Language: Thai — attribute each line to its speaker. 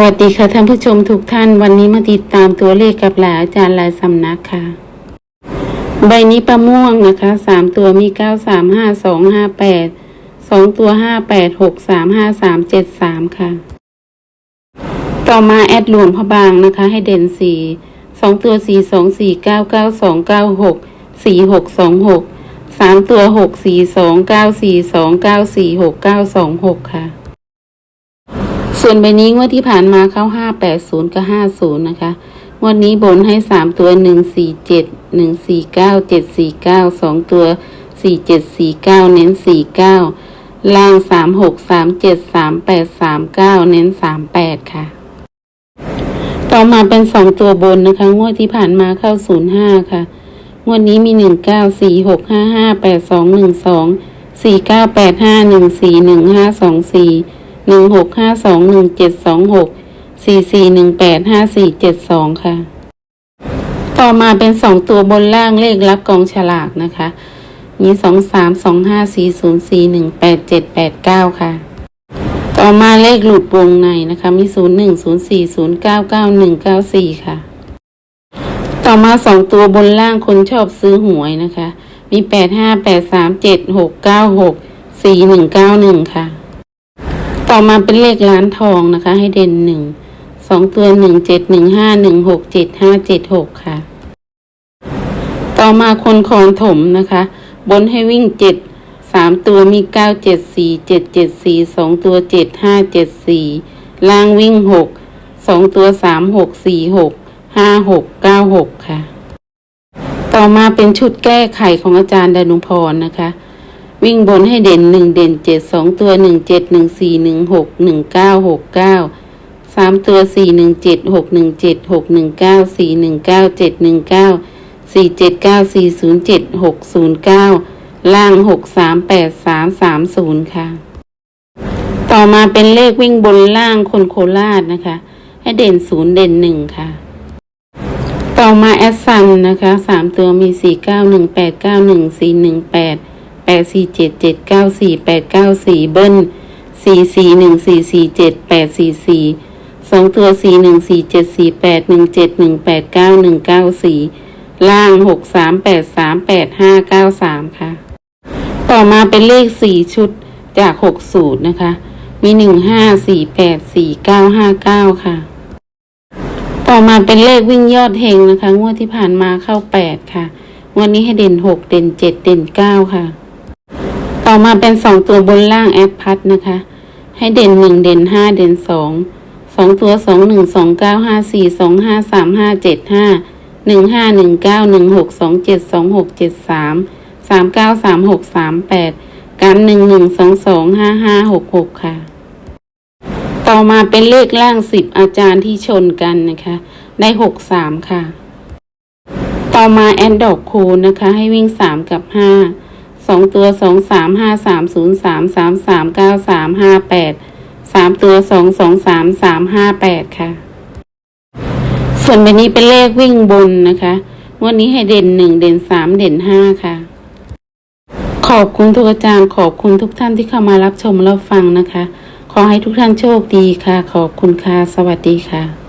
Speaker 1: วัสดีค่ะท่านผู้ชมทุกท่าน วันนี้มาติดตามตัวเลขกับหลายอาจารย์หลายสำนักค่ะ ใบนี้ประม่วงนะคะสามตัวมีเก้าสามห้าสองห้าแปดสองตัวห้าแปดหกสามห้าสามเจ็ดสามค่ะ ต่อมาแอดหลวงพระบางนะคะ ให้เด่นสี่สองตัวสี่สองสี่เก้าเก้าสองเก้าหกสี่หกสองหกสามตัวหกสี่สองเก้าสี่สองเก้าสี่หกเก้าสองหกค่ะ ส่วนใบนี้งวดที่ผ่านมาเข้าห้าแปดศูนย์กับห้าศูนย์นะคะงวดนี้บนให้สามตัวหนึ่งสี่เจ็ดหนึ่งสี่เก้าเจ็ดสี่เก้าสองตัวสี่เจ็ดสี่เก้าเน้นสี่เก้าล่างสามหกสามเจ็ดสามแปดสามเก้าเน้นสามแปดค่ะ ต่อมาเป็นสองตัวบนนะคะ งวดที่ผ่านมาเข้าศูนย์ห้าค่ะงวดนี้มีหนึ่งเก้าสี่หกห้าห้าแปดสองหนึ่งสองสี่เก้าแปดห้าหนึ่งสี่หนึ่งห้าสองสี่ หนึ่งหกห้าสองหนึ่งเจ็ดสองหกสี่สี่หนึ่งแปดห้าสี่เจ็ดสองค่ะ ต่อมาเป็นสองตัวบนล่างเลขรับกองฉลากนะคะ มีสองสามสองห้าสี่ศูนย์สี่หนึ่งแปดเจ็ดแปดเก้าค่ะ ต่อมาเลขหลุดวงในนะคะ มีศูนย์หนึ่งศูนย์สี่ศูนย์เก้าเก้าหนึ่งเก้าสี่ค่ะ ต่อมาสองตัวบนล่างคนชอบซื้อหวยนะคะ มีแปดห้าแปดสามเจ็ดหกเก้าหกสี่หนึ่งเก้าหนึ่งค่ะ ต่อมาเป็นเลขล้านทองนะคะ ให้เด่นหนึ่งสองตัวหนึ่งเจ็ดหนึ่งห้าหนึ่งหกเจ็ดห้าเจ็ดหกค่ะ ต่อมาคนคอนถมนะคะ บนให้วิ่งเจ็ดสามตัวมีเก้าเจ็ดสี่เจ็ดเจ็ดสี่สองตัวเจ็ดห้าเจ็ดสี่ล่างวิ่งหกสองตัวสามหกสี่หกห้าหกเก้าหกค่ะ ต่อมาเป็นชุดแก้ไขของอาจารย์ดานุพรนะคะ วิ่งบนให้เด่นหนึ่งเด่นเจ็ดสองตัวหนึ่งเจ็ดหนึ่งสี่หนึ่งหกหนึ่งเก้าหกเก้าสามตัวสี่หนึ่งเจ็ดหกหนึ่งเจ็ดหกหนึ่งเก้าสี่หนึ่งเก้าเจ็ดหนึ่งเก้าสี่เจ็ดเก้าสี่ศูนย์เจ็ดหกศูนย์เก้าล่างหกสามแปดสามสามศูนย์ค่ะ ต่อมาเป็นเลขวิ่งบนล่างคนโคราชนะคะ ให้เด่นศูนย์เด่นหนึ่งค่ะ ต่อมาแอสซันนะคะสามตัวมีสี่เก้าหนึ่งแปดเก้าหนึ่งสี่หนึ่งแปด แปดสี่เจ็ดเจ็ดเก้าสี่แปดเก้าสี่เบิ้ลสี่สี่หนึ่งสี่สี่เจ็ดแปดสี่สี่สองตัวสี่หนึ่งสี่เจ็ดสี่แปดหนึ่งเจ็ดหนึ่งแปดเก้าหนึ่งเก้าสี่ล่างหกสามแปดสามแปดห้าเก้าสามค่ะ ต่อมาเป็นเลขสี่ชุดจากหกสูตรนะคะ มีหนึ่งห้าสี่แปดสี่เก้าห้าเก้าค่ะ ต่อมาเป็นเลขวิ่งยอดเฮงนะคะ งวดที่ผ่านมาเข้าแปดค่ะ งวดนี้ให้เด่นหกเด่นเจ็ดเด่นเก้าค่ะ ต่อมาเป็นสองตัวบนล่างแอปพัดนะคะ ให้เด่นหนึ่งเด่นห้าเด่นสองสองตัวสองหนึ่งสองเก้าห้าสี่สองห้าสามห้าเจ็ดห้าหนึ่งห้าหนึ่งเก้าหนึ่งหกสองเจ็ดสองหกเจ็ดสามสามเก้าสามหกสามแปดกันหนึ่งหนึ่งสองสองห้าห้าหกหกค่ะ ต่อมาเป็นเลขล่างสิบอาจารย์ที่ชนกันนะคะ ได้หกสามค่ะ ต่อมาแอนดอกคูนะคะ ให้วิ่งสามกับห้า สองตัวสองสามห้าสามศูนย์สามสามสามเก้าสามห้าแปดสามตัวสองสองสามสามห้าแปดค่ะ ส่วนใบนี้เป็นเลขวิ่งบนนะคะวันนี้ให้เด่นหนึ่งเด่นสามเด่นห้าค่ะ ขอบคุณทุกอาจารย์ขอบคุณทุกท่านที่เข้ามารับชมรับฟังนะคะ ขอให้ทุกท่านโชคดีค่ะ ขอบคุณค่ะ สวัสดีค่ะ